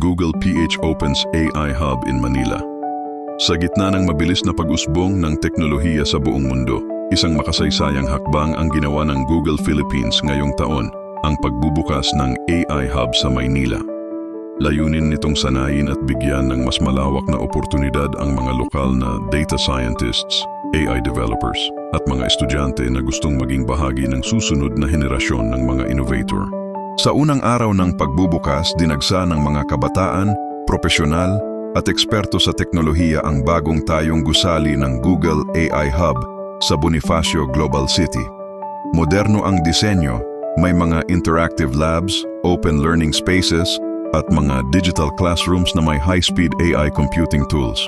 Google PH opens AI Hub in Manila. Sa gitna ng mabilis na pag-usbong ng teknolohiya sa buong mundo, isang makasaysayang hakbang ang ginawa ng Google Philippines ngayong taon, ang pagbubukas ng AI Hub sa Maynila. Layunin nitong sanayin at bigyan ng mas malawak na oportunidad ang mga lokal na data scientists, AI developers, at mga estudyante na gustong maging bahagi ng susunod na henerasyon ng mga innovator. Sa unang araw ng pagbubukas, dinagsa ng mga kabataan, profesional, at eksperto sa teknolohiya ang bagong tayong gusali ng Google AI Hub sa Bonifacio Global City. Moderno ang disenyo, may mga interactive labs, open learning spaces, at mga digital classrooms na may high-speed AI computing tools.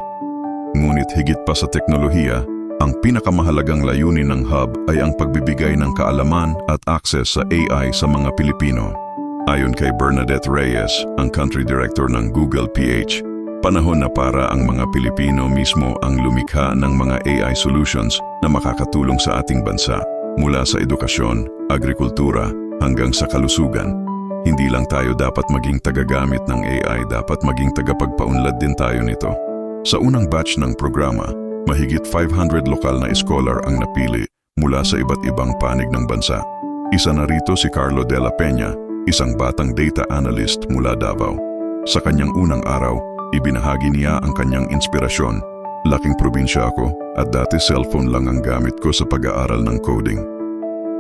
Ngunit higit pa sa teknolohiya, ang pinakamahalagang layunin ng hub ay ang pagbibigay ng kaalaman at access sa AI sa mga Pilipino. Ayon kay Bernadette Reyes, ang country director ng Google PH, panahon na para ang mga Pilipino mismo ang lumikha ng mga AI solutions na makakatulong sa ating bansa, mula sa edukasyon, agrikultura, hanggang sa kalusugan. Hindi lang tayo dapat maging tagagamit ng AI, dapat maging tagapagpaunlad din tayo nito. Sa unang batch ng programa, mahigit 500 lokal na scholar ang napili mula sa iba't ibang panig ng bansa. Isa na rito si Carlo Della Peña, isang batang data analyst mula Davao. Sa kanyang unang araw, ibinahagi niya ang kanyang inspirasyon. Laking probinsya ako at dati cellphone lang ang gamit ko sa pag-aaral ng coding.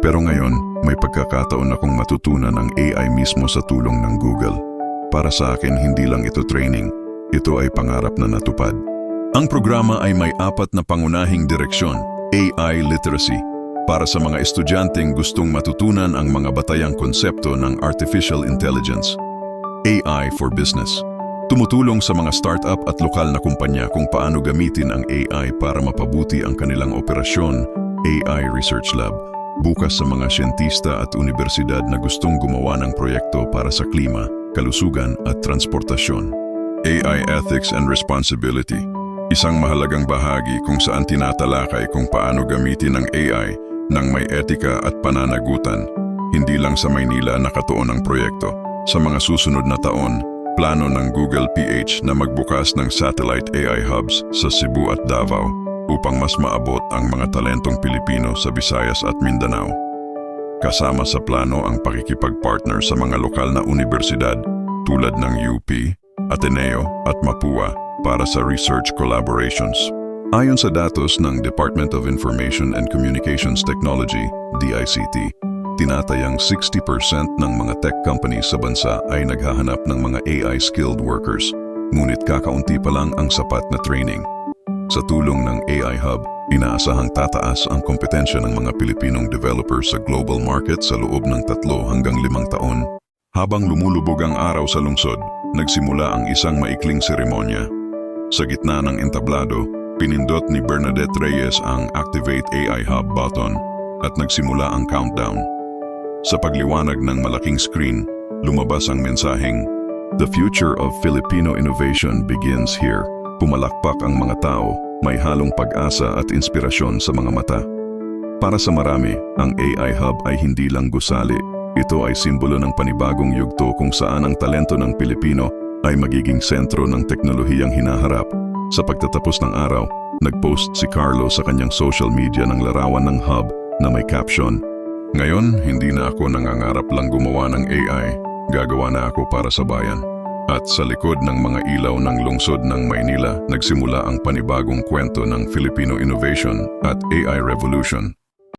Pero ngayon, may pagkakataon akong matutunan ang AI mismo sa tulong ng Google. Para sa akin, hindi lang ito training, ito ay pangarap na natupad. Ang programa ay may apat na pangunahing direksyon, AI literacy, para sa mga estudyanteng gustong matutunan ang mga batayang konsepto ng artificial intelligence. AI for business. Tumutulong sa mga startup at lokal na kumpanya kung paano gamitin ang AI para mapabuti ang kanilang operasyon, AI Research Lab, bukas sa mga siyentista at universidad na gustong gumawa ng proyekto para sa klima, kalusugan at transportasyon. AI Ethics and Responsibility Isang mahalagang bahagi kung saan tinatalakay kung paano gamitin ang AI ng may etika at pananagutan, hindi lang sa Maynila nakatuon ang proyekto. Sa mga susunod na taon, plano ng Google PH na magbukas ng satellite AI hubs sa Cebu at Davao upang mas maabot ang mga talentong Pilipino sa Visayas at Mindanao. Kasama sa plano ang pakikipag-partner sa mga lokal na universidad tulad ng UP, Ateneo at Mapua para sa research collaborations. Ayon sa datos ng Department of Information and Communications Technology, DICT, tinatayang 60% ng mga tech companies sa bansa ay naghahanap ng mga AI-skilled workers, ngunit kakaunti pa lang ang sapat na training. Sa tulong ng AI Hub, inaasahang tataas ang kompetensya ng mga Pilipinong developers sa global market sa loob ng tatlo hanggang limang taon. Habang lumulubog ang araw sa lungsod, nagsimula ang isang maikling seremonya. Sa gitna ng entablado, pinindot ni Bernadette Reyes ang Activate AI Hub button at nagsimula ang countdown. Sa pagliwanag ng malaking screen, lumabas ang mensaheng, The future of Filipino innovation begins here. Pumalakpak ang mga tao, may halong pag-asa at inspirasyon sa mga mata. Para sa marami, ang AI Hub ay hindi lang gusali. Ito ay simbolo ng panibagong yugto kung saan ang talento ng Pilipino ay magiging sentro ng teknolohiyang hinaharap. Sa pagtatapos ng araw, nagpost si Carlo sa kanyang social media ng larawan ng hub na may caption, Ngayon, hindi na ako nangangarap lang gumawa ng AI, gagawa na ako para sa bayan. At sa likod ng mga ilaw ng lungsod ng Maynila, nagsimula ang panibagong kwento ng Filipino innovation at AI revolution.